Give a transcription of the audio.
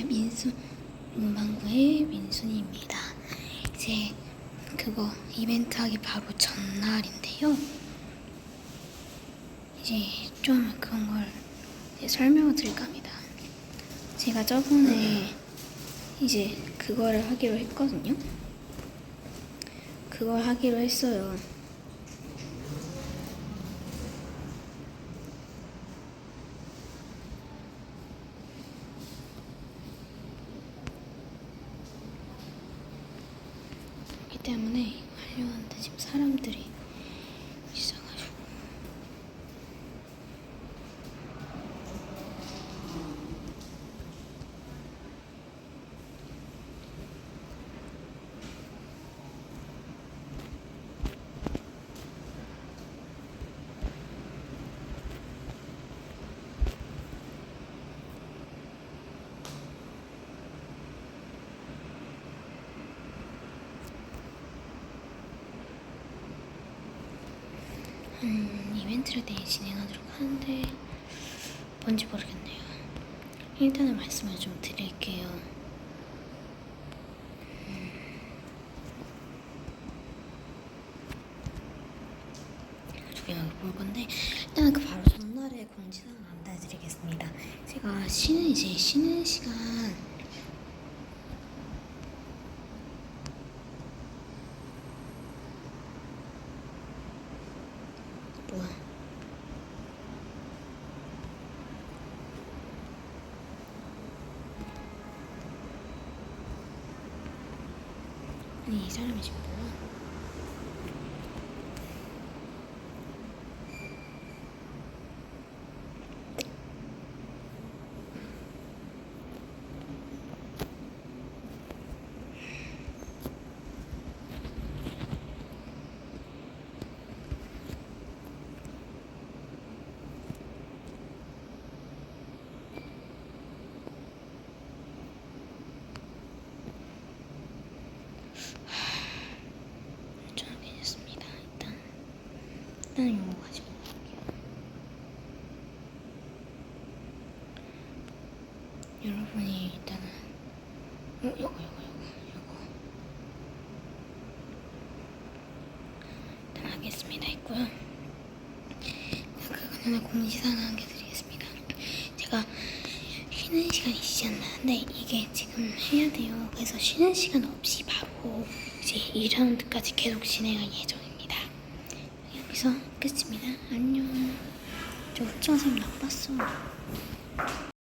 네, 민수 문방구의 민순이입니다. 이제 그거 이벤트 하기 바로 전날인데요. 이제 좀 그런 걸 설명을 드릴까 합니다. 제가 저번에 이제 그거를 하기로 했거든요. 그걸 하기로 했어요. 때문에 이거 하려고 하는데 지금 사람들이 있어가지고 음, 이벤트를 내일 진행하도록 하는데 뭔지 모르겠네요. 일단은 말씀을 좀 드릴게요. 그리고 여기 볼 건데 일단 그 바로 전날에 공지사항 안내드리겠습니다. 제가 쉬는 이제 쉬는 시간 뭐야? 이 사람이 지금 뭐야? 저는 괜찮습니다. 일단 이거 가지고 갈게요. 여러분이 일단은 어 요거 요거 요거 요거 일단 하겠습니다 있고요. 그 전에 공지사항 한 개 드리겠습니다. 제가 쉬는 시간이시지 않나는데 이게 지금 해야 돼요. 그래서 쉬는 시간 없이 바로 이제 2라운드까지 계속 진행할 예정입니다. 여기서 끝입니다. 안녕. 저 흡전샘 나빴어.